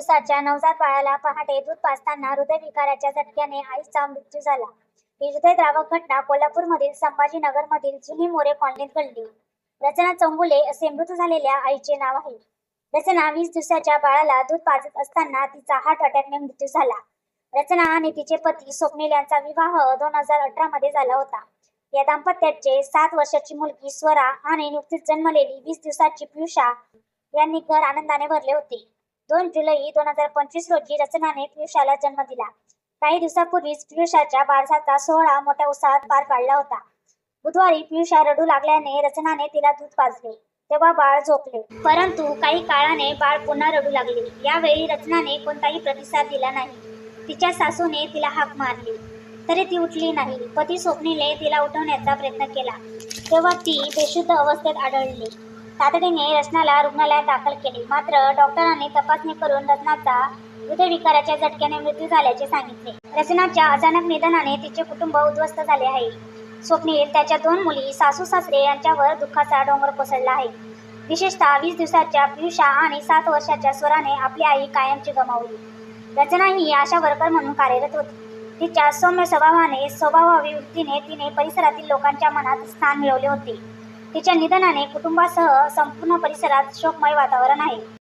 दिवसाच्या नवजात बाळाला पहाटे दूध पाजताना हृदयविकाराच्या झटक्याने आईचा मृत्यू झाला. ही हृदयद्रावक घटना कोल्हापूरमधील संभाजीनगरमधील जुनी मोरे कॉलनीत घडली. रचना चौगुले असे मृत झालेल्या आईचे नाव आहे. रचना वीस दिवसाच्या बाळाला दूध पाजत असताना तिचा हार्ट अटॅकने मृत्यू झाला. रचना आणि तिचे पती स्वप्नील यांचा विवाह दोन हजार अठरा मध्ये झाला होता. या दाम्पत्याचे सात वर्षाची मुलगी स्वरा आणि नुकतीच जन्मलेली वीस दिवसाची पियुषा यांनी घर आनंदाने भरले होते. दोन जुलै दोन हजार पंचवीस रोजी रचनाने पियुषाला जन्म दिला. काही दिवसापूर्वीच पियुषाच्या बारसाचा सोहळा मोठ्या उत्साहात पार पाडला होता. बुधवारी पियुषा रडू लागल्याने रचनाने तिला दूध पाजले. तेव्हा बाळ झोपले. परंतु काही काळाने बाळ पुन्हा रडू लागले. यावेळी रचनाने कोणताही प्रतिसाद दिला नाही. तिच्या सासूने तिला हाक मारली. तरी ती उठली नाही. पती स्वप्नीले तिला उठवण्याचा प्रयत्न केला. तेव्हा ती बेशुद्ध अवस्थेत आढळली. तातडीने रचनाला रुग्णालयात दाखल केले. मात्र डॉक्टरांनी तपासणी करून रचनाचा हृदयविकाराच्या झटक्याने मृत्यू झाल्याचे सांगितले. रचनाच्या अचानक निधनाने तिचे कुटुंब उद्ध्वस्त झाले आहे. स्वप्नील त्याच्या दोन मुली सासू सासरे यांच्यावर दुःखाचा डोंगर कोसळला आहे. विशेषतः वीस दिवसाच्या पियुषा आणि सात वर्षाच्या स्वराने आपली आई कायमची गमावली. रचना ही आशा वर्कर म्हणून कार्यरत होती. तिच्या सौम्य स्वभावाने स्वभावावी वृत्तीने तिने परिसरातील लोकांच्या मनात स्थान मिळवले होते. तिच्या निधनाने कुटुंबासह संपूर्ण परिसरात शोकमय वातावरण आहे.